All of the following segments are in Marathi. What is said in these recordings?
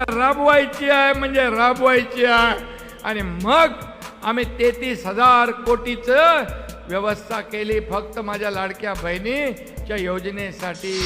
राबवायची आहे म्हणजे राबवायची आहे. आणि मग आम्ही तेहतीस हजार कोटीचं व्यवस्था केली फक्त माझ्या लाडक्या बहिणीच्या योजनेसाठी.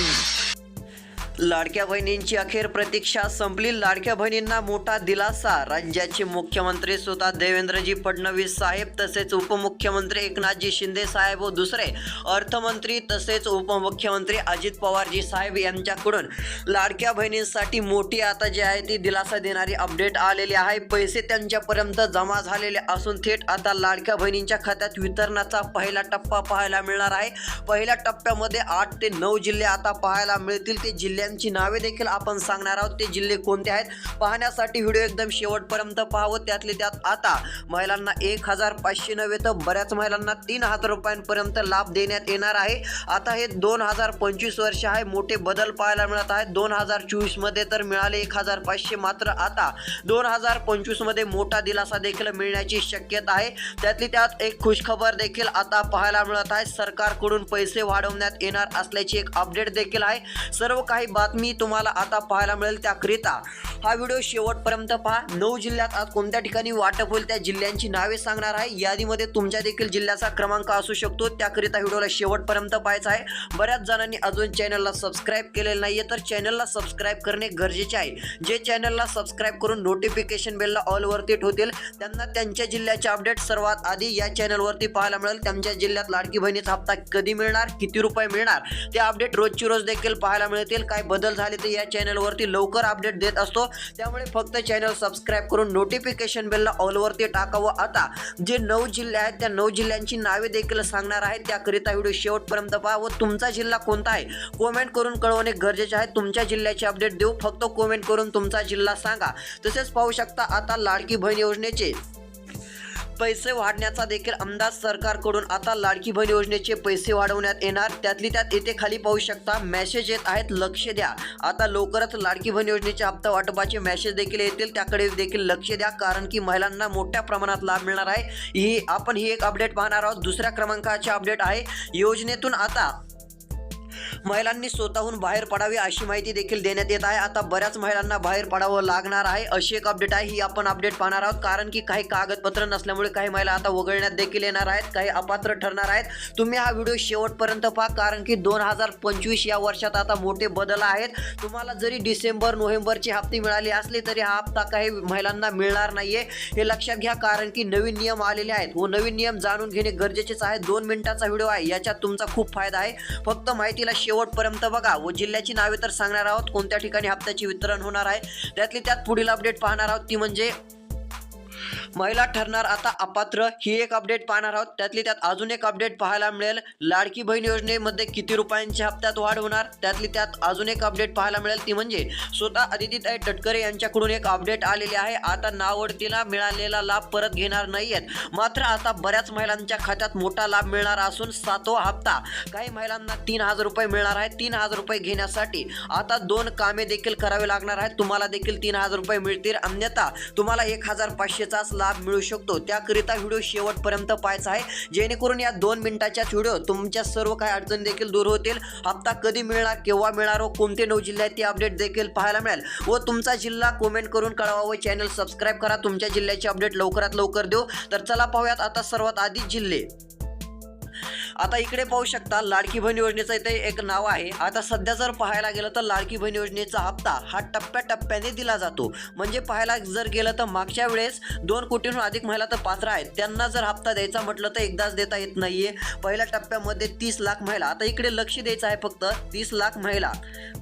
लाडक्या बहिणींची अखेर प्रतीक्षा संपली. लाडक्या बहिणींना मोठा दिलासा. राज्याचे मुख्यमंत्री स्वतः देवेंद्रजी फडणवीस साहेब तसेच उपमुख्यमंत्री एकनाथजी शिंदे साहेब व दुसरे अर्थमंत्री तसेच उपमुख्यमंत्री अजित पवारजी साहेब यांच्याकडून लाडक्या बहिणींसाठी मोठी आता जी आहे ती दिलासा देणारी अपडेट आलेली आहे. पैसे त्यांच्यापर्यंत जमा झालेले असून थेट आता लाडक्या बहिणींच्या खात्यात वितरणाचा पहिला टप्पा पाहायला मिळणार आहे. पहिल्या टप्प्यामध्ये आठ ते नऊ जिल्हे आता पाहायला मिळतील. ते जिल्हे जिल्ह्यांची नावे देखील आपण सांगणार आहोत. ते जिल्हे कोणते आहेत? पाहण्यासाठी व्हिडिओ एकदम शेवटपर्यंत पाहावं. त्यातले त्यात आता महिलांना एक हजार पाचशे नव्हे तर बऱ्याच महिलांना तीन हजार रुपयांपर्यंत लाभ देण्यात येणार आहे. आता हे दोन हजार पंचवीस वर्ष आहे. मोठे बदल पाहायला मिळत आहेत. दोन हजार चोवीसमध्ये तर मिळाले एक हजार पाचशे मात्र आता. दोन हजार पंचवीसमध्ये मोठा दिलासा देखील मिळण्याची शक्यता आहे. त्यातली त्यात एक खुशखबर देखील आता पाहायला मिळत आहे. सरकारकडून पैसे वाढवण्यात येणार असल्याची एक अपडेट देखील आहे. सर्व काही बातमी तुम्हाला आता पाहायला मिळेल त्याकरिता. हा व्हिडिओ शेवटपर्यंत पहा. नऊ जिल्ह्यात आज कोणत्या ठिकाणी वाटप होईल त्या जिल्ह्यांची नावे सांगणार आहे. यादीमध्ये तुमच्या देखील जिल्ह्याचा क्रमांक असू शकतो. त्याकरिता व्हिडिओला शेवटपर्यंत पाहायचा आहे. बऱ्याच जणांनी अजून चॅनलला सबस्क्राईब केलेलं नाहीये तर चॅनलला सबस्क्राईब करणे गरजेचे आहे. जे चॅनलला सबस्क्राईब करून नोटिफिकेशन बेलला ऑलवरती ठेवतील त्यांना त्यांच्या जिल्ह्याचे अपडेट सर्वात आधी या चॅनलवरती पाहायला मिळेल. त्यांच्या जिल्ह्यात लाडकी बहिणीचा हप्ता कधी मिळणार? किती रुपये मिळणार? ते अपडेट रोजची रोज देखील पाहायला मिळतील. काय बदल झाले ते या चॅनलवरती लवकर अपडेट देत असतो. त्यामुळे फक्त चॅनल सबस्क्राईब करून नोटिफिकेशन बेलला ऑलवरती टाकावं. आता जे नऊ जिल्हे आहेत त्या नऊ जिल्ह्यांची नावे देखील सांगणार आहेत. त्याकरिता व्हिडिओ शेवटपर्यंत पहा व तुमचा जिल्हा कोणता आहे? कॉमेंट करून कळवणे गरजेचे आहे. तुमच्या जिल्ह्याची अपडेट देऊ. फक्त कॉमेंट करून तुमचा जिल्हा सांगा. तसेच पाहू शकता आता लाडकी बहीण योजनेचे पैसे वाढण्याचा देखील अंदाज सरकारकडून आता लाडकी बहीण योजनेचे पैसे वाढवण्यात येणार. त्यातली त्यात येथे खाली पाहू शकता मेसेज येत आहेत लक्ष द्या. आता लवकरच लाडकी बहीण योजनेचे हप्ता वाटपाचे मेसेज देखील येतील. त्याकडे देखील लक्ष द्या कारण की महिलांना मोठ्या प्रमाणात लाभ मिळणार आहे. ही आपण ही एक अपडेट पाहणार आहोत. दुसऱ्या क्रमांकाचे अपडेट आहे. योजनेतून आता महिलांनी स्वतःहून बाहेर पडावी अशी माहिती देखील देण्यात येत आहे. आता बऱ्याच महिलांना बाहेर पडावं लागणार आहे. अशी एक अपडेट आहे. ही आपण अपडेट पाहणार आहोत. कारण की काही कागदपत्र नसल्यामुळे काही महिला आता वगळण्यात देखील येणार आहेत. काही अपात्र ठरणार आहेत. तुम्ही हा व्हिडिओ शेवटपर्यंत पहा. कारण की दोन हजार पंचवीस या वर्षात आता मोठे बदल आहेत. तुम्हाला जरी डिसेंबर नोव्हेंबरचे हप्ते मिळाले असले तरी हा हप्ता काही महिलांना मिळणार नाहीये. हे लक्षात घ्या. कारण की नवीन नियम आलेले आहेत. व नवीन नियम जाणून घेणे गरजेचेच आहे. दोन मिनिटाचा व्हिडिओ आहे. याच्यात तुमचा खूप फायदा आहे. फक्त माहितीला शेवटपर्यंत बघा. व जिल्ह्याची नावे तर सांगणार आहोत. कोणत्या ठिकाणी हप्त्याचे वितरण होणार आहे? त्यातली त्यात पुढील अपडेट पाहणार आहोत. ती म्हणजे महिला ठरणार. आता अपात्र ही एक अपडेट पाहणार आहोत. त्यातली त्यात अजून एक अपडेट पाहायला मिळेल. लाडकी बहीण योजनेमध्ये किती रुपयांच्या हप्त्यात वाढ होणार? त्यातली त्यात अजून एक अपडेट पाहायला मिळेल. ती म्हणजे स्वतः अदितीताई टटकरे यांच्याकडून एक अपडेट आलेली आहे. आता नावडतीला मिळालेला लाभ परत घेणार नाहीयेत. मात्र आता बऱ्याच महिलांच्या खात्यात मोठा लाभ मिळणार असून सातवा हप्ता. काही महिलांना तीन हजार रुपये मिळणार आहे. तीन हजार रुपये घेण्यासाठी आता दोन कामे देखील करावे लागणार आहेत. तुम्हाला देखील तीन हजार रुपये मिळतील. अन्यथा तुम्हाला एक हजार पाचशेचाच लाभ मिळू शकतो. त्याकरिता व्हिडिओ शेवटपर्यंत पाहायचा आहे. जेणेकरून या दोन मिनिटाच्या व्हिडिओ तुमच्या सर्व काही अडचणी देखील दूर होतील. हप्ता कधी मिळणार केव्हा मिळणार व कोणते नऊ जिल्हे आहेत ते अपडेट देखील पाहायला मिळेल. व तुमचा जिल्हा कमेंट करून कळवा व चॅनल सबस्क्राईब करा. तुमच्या जिल्ह्याची अपडेट लवकरात लवकर देऊ. तर चला पाहूयात आता सर्वात आधी जिल्हे. आता इकडे पाहू शकता लाडकी बहीण योजनेचं इथे एक नाव आहे. आता सध्या जर पाहायला गेलं तर लाडकी बहीण योजनेचा हप्ता हा टप्प्याटप्प्याने दिला जातो. म्हणजे पाहायला जर गेलं तर मागच्या वेळेस दोन कोटीहून अधिक महिला तर पात्र आहेत. त्यांना जर हप्ता द्यायचा म्हटलं तर एकदाच देता येत नाहीये. पहिल्या टप्प्यामध्ये तीस लाख महिला. आता इकडे लक्ष द्यायचं आहे फक्त तीस लाख महिला.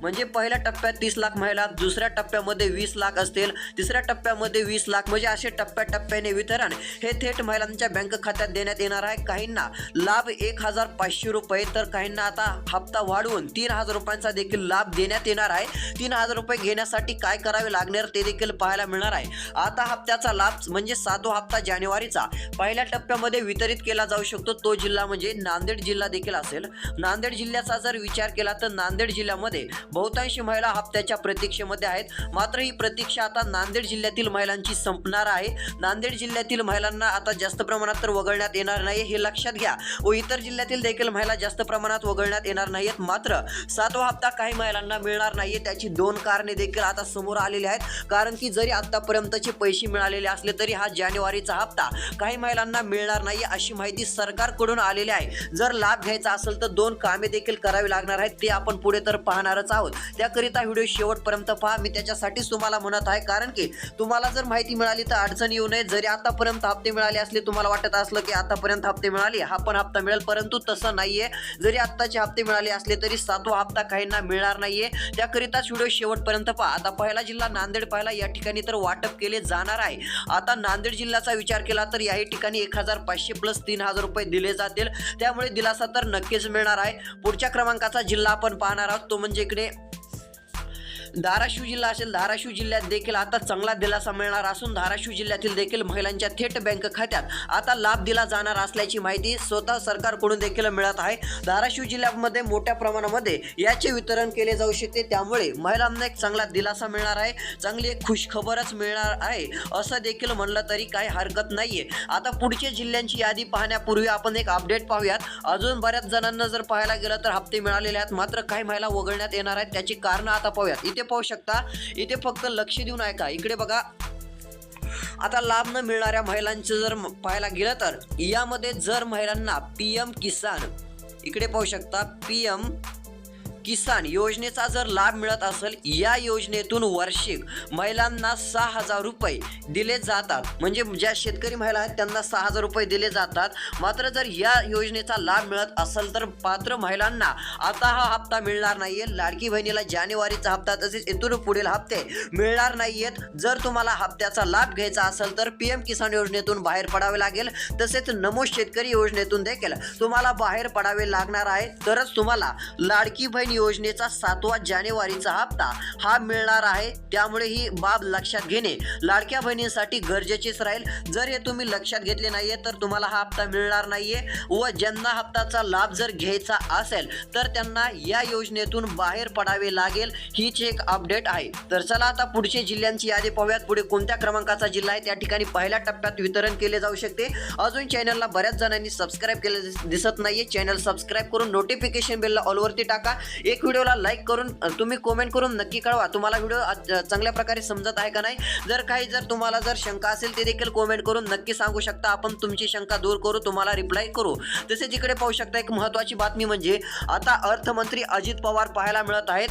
म्हणजे पहिल्या टप्प्यात तीस लाख महिला दुसऱ्या टप्प्यामध्ये वीस लाख असतील तिसऱ्या टप्प्यामध्ये वीस लाख. म्हणजे असे टप्प्याटप्प्याने वितरण हे थेट महिलांच्या बँक खात्यात देण्यात येणार आहे. काहींना लाभ एक हजार पाचशे रुपये तर काहींना आता हप्ता वाढवून तीन हजार रुपयांचा देखील लाभ देण्यात येणार आहे. तीन हजार रुपये घेण्यासाठी काय करावे लागणार ते देखील पाहायला मिळणार आहे. आता हप्त्याचा लाभ म्हणजे सातवा हप्ता जानेवारीचा. पहिल्या टप्प्यामध्ये वितरित केला जाऊ शकतो. तो जिल्हा म्हणजे नांदेड जिल्हा देखील असेल. नांदेड जिल्ह्याचा जर विचार केला तर नांदेड जिल्ह्यामध्ये बहुतांशी महिला हप्त्याच्या प्रतीक्षेमध्ये आहेत. मात्र ही प्रतीक्षा आता नांदेड जिल्ह्यातील महिलांची संपणार आहे. नांदेड जिल्ह्यातील महिलांना आता जास्त प्रमाणात तर वगळण्यात येणार नाही हे लक्षात घ्या. व इतर जिल्ह्यातील देखील महिला जास्त प्रमाणात वगळण्यात येणार नाहीत. मात्र सातवा हप्ता काही महिलांना मिळणार नाहीये. त्याची दोन कारणे देखील आता समोर आलेली आहेत. कारण की जरी आतापर्यंतचे पैसे मिळालेले असले तरी हा जानेवारीचा हप्ता काही महिलांना मिळणार नाही अशी माहिती सरकारकडून आलेली आहे. जर लाभ घ्यायचा असेल तर दोन कामे देखील करावी लागणार आहेत. ते आपण पुढे तर पाहणारच आहोत. त्याकरिता व्हिडिओ शेवटपर्यंत पहा. मी त्याच्यासाठीच तुम्हाला म्हणत आहे कारण की तुम्हाला जर माहिती मिळाली तर अडचण येऊ नये. जरी आतापर्यंत हप्ते मिळाले असले तुम्हाला वाटत असलं की आतापर्यंत हप्ते मिळाले हा पण हप्ता मिळेल. परत परंतु तसं नाहीये. जरी आत्ताचे हप्ते मिळाले असले तरी सातवा हप्ता काहींना मिळणार नाहीये. त्याकरिताच व्हिडिओ शेवटपर्यंत पहा. आता पहिला जिल्हा नांदेड पहिला या ठिकाणी तर वाटप केले जाणार आहे. आता नांदेड जिल्ह्याचा विचार केला तर याही ठिकाणी एक हजार पाचशे प्लस तीन हजार रुपये दिले जातील. त्यामुळे दिलासा तर नक्कीच मिळणार आहे. पुढच्या क्रमांकाचा जिल्हा आपण पाहणार आहोत. तो म्हणजे इकडे धाराशिव जिल्हा असेल धाराशिव जिल्ह्यात देखील आता चांगला दिलासा मिळणार असून धाराशिव जिल्ह्यातील देखील महिलांच्या थेट बँक खात्यात आता लाभ दिला जाणार असल्याची माहिती स्वतः सरकारकडून देखील मिळत आहे. धाराशिव जिल्ह्यामध्ये मोठ्या प्रमाणामध्ये याचे वितरण केले जाऊ शकते. त्यामुळे महिलांना एक चांगला दिलासा मिळणार आहे. चांगली एक खुशखबरच मिळणार आहे असं देखील म्हणलं तरी काही हरकत नाहीये. आता पुढच्या जिल्ह्यांची यादी पाहण्यापूर्वी आपण एक अपडेट पाहूयात. अजून बऱ्याच जणांना जर पाहायला गेलं तर हप्ते मिळालेले आहेत. मात्र काही महिला वगळण्यात येणार आहेत. त्याची कारणं आता पाहूयात. इथे पाहू शकता. इथे फक्त लक्ष देऊन ऐका. इकडे बघा. आता लाभ न मिळणाऱ्या महिलांचं जर पाहायला गेलं तर यामध्ये जर महिलांना पी एम किसान इकडे पाहू शकता पी एम किसान योजनेचा जर लाभ मिळत असेल या योजनेतून वार्षिक महिलांना सहा हजार रुपये दिले जातात. म्हणजे ज्या शेतकरी महिला आहेत त्यांना सहा हजार रुपये दिले जातात. मात्र जर या योजनेचा लाभ मिळत असेल तर पात्र महिलांना आता हा हप्ता मिळणार नाहीये. लाडकी बहिणीला जानेवारीचा हप्ता तसेच इथून पुढील हप्ते मिळणार नाहीयेत. जर तुम्हाला हप्त्याचा लाभ घ्यायचा असेल तर पी एम किसान योजनेतून बाहेर पडावे लागेल. तसेच नमो शेतकरी योजनेतून देखील तुम्हाला बाहेर पडावे लागणार आहे. तरच तुम्हाला लाडकी बहीण योजनेचा सातवा जानेवारीचा हप्ता हा मिळणार आहे. त्यामुळे ही बाब लक्षात घेणे लाडक्या बहिणींसाठी गरजेचेच राहील. जर हे तुम्ही लक्षात घेतले नाहीये तर तुम्हाला हा हप्ता मिळणार नाहीये व ज्यांना हप्ताचा लाभ जर घ्यायचा असेल तर त्यांना या योजनेतून बाहेर पडावे लागेल हीच एक अपडेट आहे. तर चला आता पुढचे जिल्ह्यांची यादी पाहूयात. पुढे कोणत्या क्रमांकाचा जिल्हा आहे त्या ठिकाणी पहिल्या टप्प्यात वितरण केले जाऊ शकते. अजून चॅनलला बऱ्याच जणांनी सबस्क्राईब केले दिसत नाहीये. चॅनल सबस्क्राईब करून नोटिफिकेशन बेलला ऑलवरती टाका. एक व्हिडिओला लाईक करून तुम्ही कमेंट करून नक्की कळवा. तुम्हाला व्हिडिओ चांगल्या प्रकारे समजत आहे का नाही? जर काही जर तुम्हाला जर शंका असेल ते देखील कमेंट करून नक्की सांगू शकता. आपण तुमची शंका दूर करू तुम्हाला रिप्लाय करू. तसेच इकडे पाहू शकता एक महत्त्वाची बातमी म्हणजे आता अर्थमंत्री अजित पवार पाहायला मिळत आहेत.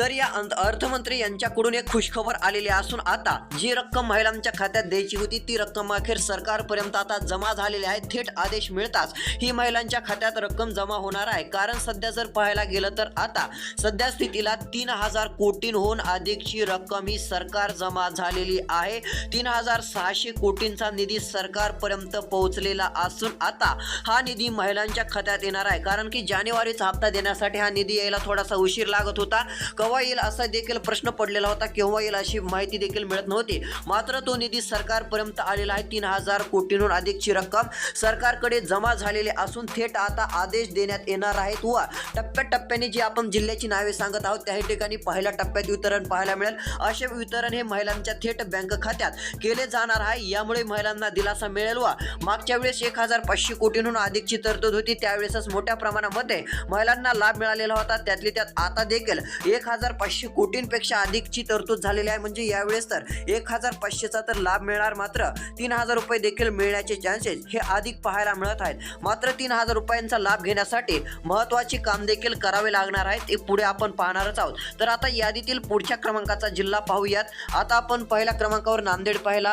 तर या अंत- अर्थमंत्री यांच्याकडून एक खुशखबर आलेली असून आता जी रक्कम महिलांच्या खात्यात द्यायची होती ती रक्कम अखेर सरकारपर्यंत आता जमा झालेली आहे. थेट आदेश मिळताच ही महिलांच्या खात्यात रक्कम जमा होणार आहे. कारण सध्या जर पाहायला गेलं तर आता सध्या स्थितीला तीन हजार कोटींहून अधिकची रक्कम ही सरकार जमा झालेली आहे. तीन हजार सहाशे कोटींचा निधी सरकारपर्यंत पोहोचलेला असून आता हा निधी महिलांच्या खात्यात येणार आहे. कारण की जानेवारीचा हप्ता देण्यासाठी हा निधी यायला थोडासा उशीर लागत होता. केव्हा येईल असा देखील प्रश्न पडलेला होता. केव्हा येईल अशी माहिती देखील मिळत नव्हती. मात्र तो निधी सरकारपर्यंत आलेला आहे. तीन हजार कोटींहून अधिकची रक्कम सरकारकडे जमा झालेली असून थेट आता आदेश देण्यात येणार आहेत व टप्प्याटप्प्याने जी आपण जिल्ह्याची नावे सांगत आहोत त्याही ठिकाणी पहिल्या टप्प्यात वितरण पाहायला मिळेल. असे वितरण हे महिलांच्या थेट बँक खात्यात केले जाणार आहे. यामुळे महिलांना दिलासा मिळेल व मागच्या वेळेस एक हजार पाचशे कोटींहून अधिकची तरतूद होती. त्यावेळेसच मोठ्या प्रमाणामध्ये महिलांना लाभ मिळालेला होता. त्यातली त्यात आता देखील एक हजार पाचशे कोटींपेक्षा अधिकची तरतूद झालेली आहे. म्हणजे यावेळेस तर एक हजार पाचशेचा तर लाभ मिळणार मात्र तीन हजार रुपये देखील मिळण्याचे चान्सेस हे अधिक पाहायला मिळत आहेत. मात्र तीन हजार रुपयांचा लाभ घेण्यासाठी महत्त्वाचे काम देखील करावे लागणार आहेत ते पुढे आपण पाहणारच आहोत. तर आता यादीतील पुढच्या क्रमांकाचा जिल्हा पाहूयात. आता आपण पहिल्या क्रमांकावर नांदेड पाहिला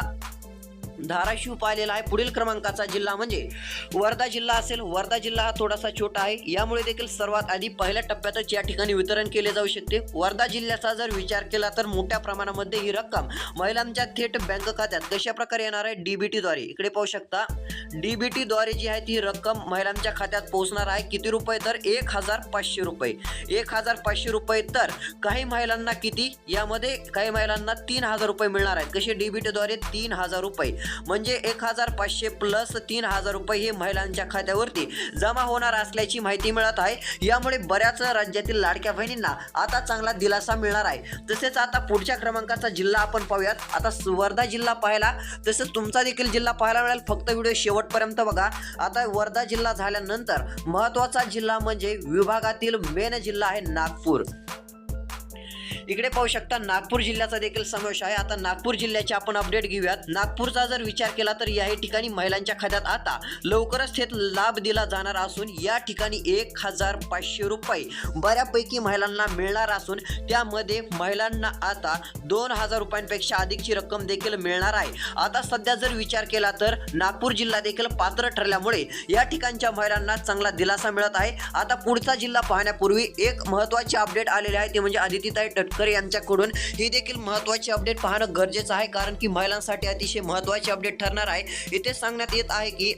धाराशिव पाहिलेला आहे. पुढील क्रमांकाचा जिल्हा म्हणजे वर्धा जिल्हा असेल. वर्धा जिल्हा हा थोडासा छोटा आहे. यामुळे देखील सर्वात आधी पहिल्या टप्प्यातच या ठिकाणी वितरण केले जाऊ शकते. वर्धा जिल्ह्याचा जर विचार केला तर मोठ्या प्रमाणामध्ये ही रक्कम महिलांच्या थेट बँक खात्यात कशा प्रकारे येणार आहे? डीबीटीद्वारे इकडे पाहू शकता. डीबीटीद्वारे जी आहे ती रक्कम महिलांच्या खात्यात पोहोचणार आहे. किती रुपये? तर एक हजार पाचशे रुपये. एक हजार पाचशे रुपये तर काही महिलांना किती? यामध्ये काही महिलांना तीन हजार रुपये मिळणार आहेत. कसे? डीबीटीद्वारे तीन हजार रुपये. म्हणजे एक हजार पाचशे प्लस तीन हजार रुपये हे महिलांच्या खात्यावरती जमा होणार असल्याची माहिती मिळत आहे. यामुळे बऱ्याच राज्यातील लाडक्या बहिणींना आता चांगला दिलासा मिळणार आहे. तसेच आता पुढच्या क्रमांकाचा जिल्हा आपण पाहूयात. आता वर्धा जिल्हा पाहायला तसेच तुमचा देखील जिल्हा पाहायला मिळेल. फक्त व्हिडिओ शेवटपर्यंत बघा. आता वर्धा जिल्हा झाल्यानंतर महत्त्वाचा जिल्हा म्हणजे विभागातील मेन जिल्हा आहे नागपूर. इकडे पाहू शकता नागपूर जिल्ह्याचा देखील समावेश आहे. आता नागपूर जिल्ह्याचे आपण अपडेट घेऊयात. नागपूरचा जर विचार केला तर याही ठिकाणी महिलांच्या खात्यात आता लवकरच थेट लाभ दिला जाणार असून या ठिकाणी एक हजार पाचशे रुपये बऱ्यापैकी महिलांना मिळणार असून त्यामध्ये महिलांना आता दोन हजार रुपयांपेक्षा अधिकची रक्कम देखील मिळणार आहे. आता सध्या जर विचार केला तर नागपूर जिल्हा देखील पात्र ठरल्यामुळे या ठिकाणच्या महिलांना चांगला दिलासा मिळत आहे. आता पुढचा जिल्हा पाहण्यापूर्वी एक महत्त्वाचे अपडेट आलेले आहे ते म्हणजे आदितीताई तटकरे यांच्याकडून. ही देखील महत्त्वाची अपडेट पाहणं गरजेचं आहे कारण की महिलांसाठी अतिशय महत्त्वाची अपडेट ठरणार आहे. इथे सांगण्यात येत आहे की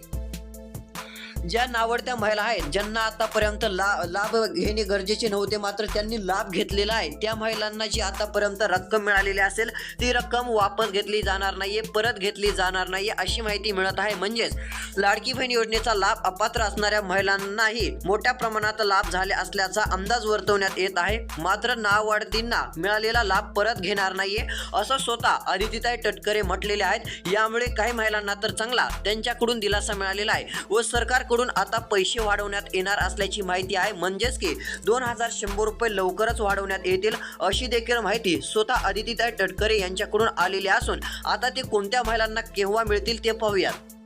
ज्या नावडत्या महिला आहेत ज्यांना आतापर्यंत ला लाभ घेणे गरजेचे नव्हते मात्र त्यांनी लाभ घेतलेला आहे. त्या महिलांना जी आतापर्यंत रक्कम मिळालेली असेल ती रक्कम वापस घेतली जाणार नाहीये परत घेतली जाणार नाहीये अशी माहिती मिळत आहे. म्हणजेच लाडकी बहीण योजनेचा लाभ अपात्र असणाऱ्या महिलांनाही मोठ्या प्रमाणात लाभ झाले असल्याचा अंदाज वर्तवण्यात येत आहे. मात्र नावडतींना मिळालेला लाभ परत घेणार नाहीये असं स्वतः अदितीताई तटकरे म्हटलेले आहेत. यामुळे काही महिलांना तर चांगला त्यांच्याकडून दिलासा मिळालेला आहे. व सरकार सरकारकडून आता पैसे वाढवण्यात येणार असल्याची माहिती आहे. म्हणजेच की दोन हजार शंभर रुपये लवकरच वाढवण्यात येतील अशी देखील माहिती स्वतः आदितीताई तटकरे यांच्याकडून आलेली असून आता ते कोणत्या महिलांना केव्हा मिळतील ते पाहूयात.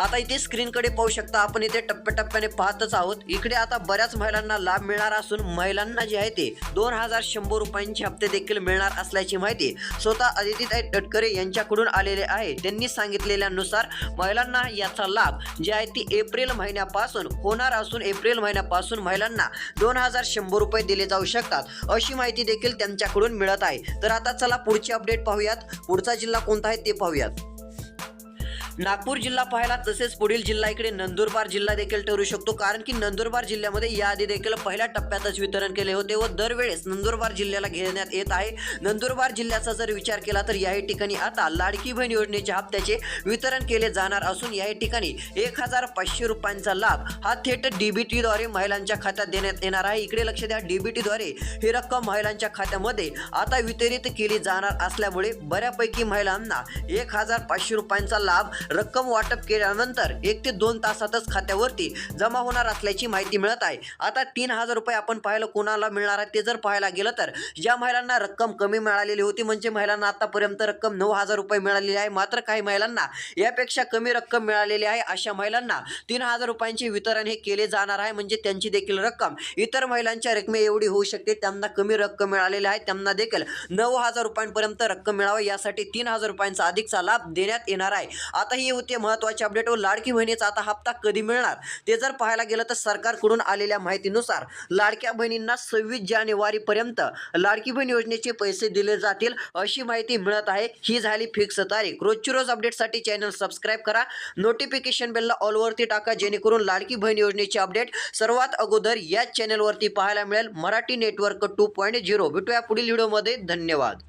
आता इथे स्क्रीनकडे पाहू शकता आपण इथे टप्प्याटप्प्याने पाहतच आहोत. इकडे आता बऱ्याच महिलांना लाभ मिळणार असून महिलांना जे आहे ते दोन हजार शंभर रुपयांचे हप्ते देखील मिळणार असल्याची माहिती स्वतः आदितीताई तटकरे यांच्याकडून आलेले आहे. त्यांनी सांगितलेल्यानुसार महिलांना याचा लाभ जे आहे ती एप्रिल महिन्यापासून होणार असून एप्रिल महिन्यापासून महिलांना दोन हजार शंभर रुपये दिले जाऊ शकतात अशी माहिती देखील त्यांच्याकडून मिळत आहे. तर आता चला पुढची अपडेट पाहूयात. पुढचा जिल्हा कोणता आहे ते पाहूयात. नागपूर जिल्हा पाहायला तसेच पुढील जिल्हा इकडे नंदुरबार जिल्हा देखील ठरू शकतो. कारण की नंदुरबार जिल्ह्यामध्ये याआधी देखील पहिल्या टप्प्यातच वितरण केले होते व दरवेळेस नंदुरबार जिल्ह्याला घेण्यात येत आहे. नंदुरबार जिल्ह्याचा जर विचार केला तर याही ठिकाणी आता लाडकी बहीण योजनेच्या हप्त्याचे वितरण केले जाणार असून याही ठिकाणी एक हजार पाचशे रुपयांचा लाभ हा थेट डीबीटीद्वारे महिलांच्या खात्यात देण्यात येणार आहे. इकडे लक्ष द्या डीबीटीद्वारे ही रक्कम महिलांच्या खात्यामध्ये आता वितरित केली जाणार असल्यामुळे बऱ्यापैकी महिलांना एक हजार पाचशे रुपयांचा लाभ रक्कम वाटप केल्यानंतर एक ते दोन तासातच खात्यावरती जमा होणार असल्याची माहिती मिळत आहे. आता तीन हजार रुपये आपण पाहिलं कोणाला मिळणार आहे ते जर पाहायला गेलं तर ज्या महिलांना रक्कम कमी मिळालेली होती म्हणजे महिलांना आतापर्यंत रक्कम नऊ हजार रुपये मिळालेली आहे मात्र काही महिलांना यापेक्षा कमी रक्कम मिळालेली आहे अशा महिलांना तीन हजार रुपयांचे वितरण हे केले जाणार आहे. म्हणजे त्यांची देखील रक्कम इतर महिलांच्या रकमे एवढी होऊ शकते त्यांना कमी रक्कम मिळालेली आहे त्यांना देखील नऊ हजार रुपयांपर्यंत रक्कम मिळावी यासाठी तीन हजार रुपयांचा अधिकचा लाभ देण्यात येणार आहे. आता ही होते महत्त्वाचे अपडेट व लाडकी बहिणीचा आता हप्ता कधी मिळणार? ते जर पाहायला गेलं तर सरकारकडून आलेल्या माहितीनुसार लाडक्या बहिणींना सव्वीस जानेवारीपर्यंत लाडकी बहीण योजनेचे पैसे दिले जातील अशी माहिती मिळत आहे. ही झाली फिक्स तारीख. रोजची रोज अपडेटसाठी चॅनल सबस्क्राईब करा. नोटिफिकेशन बेलला ऑलवरती टाका जेणेकरून लाडकी बहीण योजनेचे अपडेट सर्वात अगोदर याच चॅनलवरती पाहायला मिळेल. Marathi network two point zero भेटूया पुढील व्हिडिओमध्ये धन्यवाद.